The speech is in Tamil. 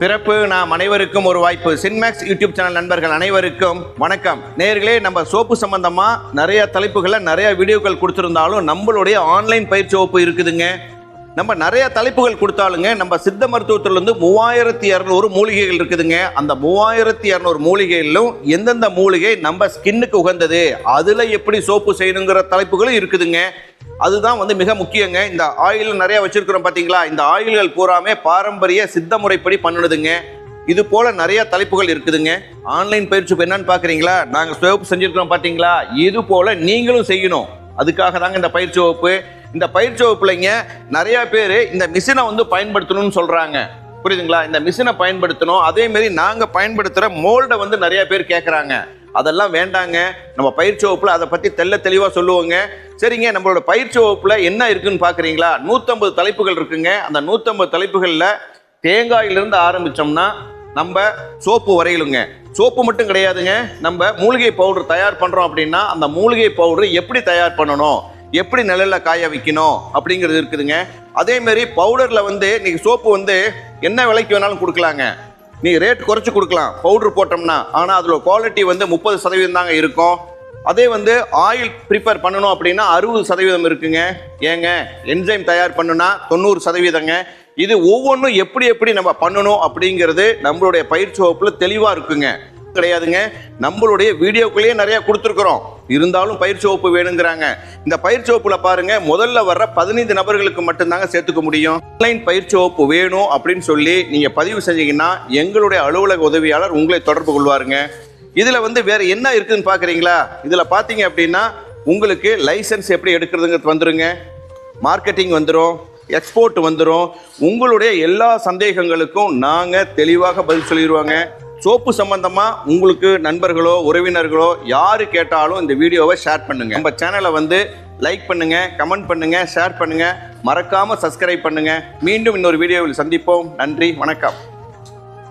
பிறப்பு நாம் அனைவருக்கும் ஒரு வாய்ப்பு. சின்மேக்ஸ் யூடியூப் சேனல் நண்பர்கள் அனைவருக்கும் வணக்கம். நேர்களே நம்ம சோப்பு சம்பந்தமா நிறைய தலைப்புகளை நிறைய வீடியோக்கள் கொடுத்துருந்தாலும் நம்மளுடைய ஆன்லைன் பயிற்சி வகுப்பு இருக்குதுங்க. நம்ம நிறைய தலைப்புகள் கொடுத்தாலுங்க நம்ம சித்த மருத்துவத்திலிருந்து மூவாயிரத்தி இரநூறு மூலிகைகள் இருக்குதுங்க. அந்த மூவாயிரத்தி இரநூறு மூலிகைகளிலும் எந்தெந்த மூலிகை நம்ம ஸ்கின்னுக்கு உகந்தது? அதில் எப்படி சோப்பு செய்யணுங்கிற தலைப்புகளும் இருக்குதுங்க. அதுதான் வந்து மிக முக்கியங்க. இந்த ஆயில் நிறைய வச்சிருக்கிறோம் பார்த்தீங்களா இந்த ஆயில்கள் பூராமே பாரம்பரிய சித்த முறைப்படி பண்ணுதுங்க இது போல நிறைய தலைப்புகள் இருக்குதுங்க. ஆன்லைன் பயிற்சி என்னன்னு பார்க்குறீங்களா நாங்கள் சோப்பு செஞ்சிருக்கிறோம் பார்த்தீங்களா இது போல நீங்களும் செய்யணும். அதுக்காக தாங்க இந்த பயிற்சி வகுப்பு. இந்த பயிற்சி வகுப்புலைங்க நிறைய பேர் இந்த மிஷினை வந்து பயன்படுத்தணும்னு சொல்றாங்க. புரியுதுங்களா? இந்த மிஷினை பயன்படுத்தணும். அதே மாதிரி நாங்கள் பயன்படுத்துகிற மோல்டை வந்து நிறைய பேர் கேட்குறாங்க அதெல்லாம் வேண்டாங்க. நம்ம பயிற்சி வகுப்பில் அதை பற்றி தெள்ள தெளிவாக சொல்லுவோங்க. சரிங்க நம்மளோட பயிற்சி வகுப்பில் என்ன இருக்குன்னு பார்க்குறீங்களா நூற்றம்பது தலைப்புகள் இருக்குங்க. அந்த நூற்றம்பது தலைப்புகளில் தேங்காயிலிருந்து ஆரம்பித்தோம்னா நம்ம சோப்பு வரையிலுங்க. சோப்பு மட்டும் கிடையாதுங்க. நம்ம மூலிகை பவுடர் தயார் பண்ணுறோம் அப்படின்னா அந்த மூலிகை பவுடர் எப்படி தயார் பண்ணணும்? எப்படி நிழல்ல காய வைக்கணும்? அப்படிங்கிறது இருக்குதுங்க. அதே மாதிரி பவுடரில் வந்து இன்றைக்கி சோப்பு வந்து என்ன விலைக்கு வேணாலும் கொடுக்கலாங்க. நீங்கள் ரேட் குறைச்சி கொடுக்கலாம். பவுடர் போட்டோம்னா ஆனால் அதில் குவாலிட்டி வந்து முப்பது சதவீதம் தாங்க இருக்கும். அதே வந்து ஆயில் ப்ரிப்பேர் பண்ணணும் அப்படின்னா அறுபது சதவீதம் இருக்குங்க. ஏங்க என்சைம் தயார் பண்ணுனா தொண்ணூறு சதவீதங்க. இது ஒவ்வொன்றும் எப்படி எப்படி நம்ம பண்ணணும் அப்படிங்கிறது நம்மளுடைய பயிற்சி வகுப்பில் தெளிவாக இருக்குங்க. கிடையாதுங்க. நம்மளுடைய வீடியோக்குள்ளேயே நிறைய கொடுத்துருக்குறோம். இருந்தாலும் பயிற்சி வகுப்பு வேணுங்கிறாங்க. இந்த பயிற்சி வகுப்புல பாருங்க முதல்ல வர்ற பதினைந்து நபர்களுக்கு மட்டும்தாங்க சேர்த்துக்க முடியும். ஆன்லைன் பயிற்சி வகுப்பு வேணும் அப்படின்னு சொல்லி நீங்க பதிவு செஞ்சீங்கன்னா எங்களுடைய அலுவலக உதவியாளர் உங்களை தொடர்பு கொள்வாருங்க. இதுல வந்து வேற என்ன இருக்குதுன்னு பாக்குறீங்களா? இதுல பாத்தீங்க அப்படின்னா உங்களுக்கு லைசன்ஸ் எப்படி எடுக்கிறதுங்கிறது வந்துருங்க. மார்க்கெட்டிங் வந்துடும் எக்ஸ்போர்ட் வந்துடும் உங்களுடைய எல்லா சந்தேகங்களுக்கும் நாங்கள் தெளிவாக பதில் சொல்லிடுவாங்க சோப்பு சம்பந்தமா உங்களுக்கு நண்பர்களோ உறவினர்களோ யாரு கேட்டாலும் இந்த வீடியோவை ஷேர் பண்ணுங்க. நம்ம சேனலை வந்து லைக் பண்ணுங்க கமெண்ட் பண்ணுங்க ஷேர் பண்ணுங்க. மறக்காம சப்ஸ்கிரைப் பண்ணுங்க. மீண்டும் இன்னொரு வீடியோவில் சந்திப்போம். நன்றி வணக்கம்.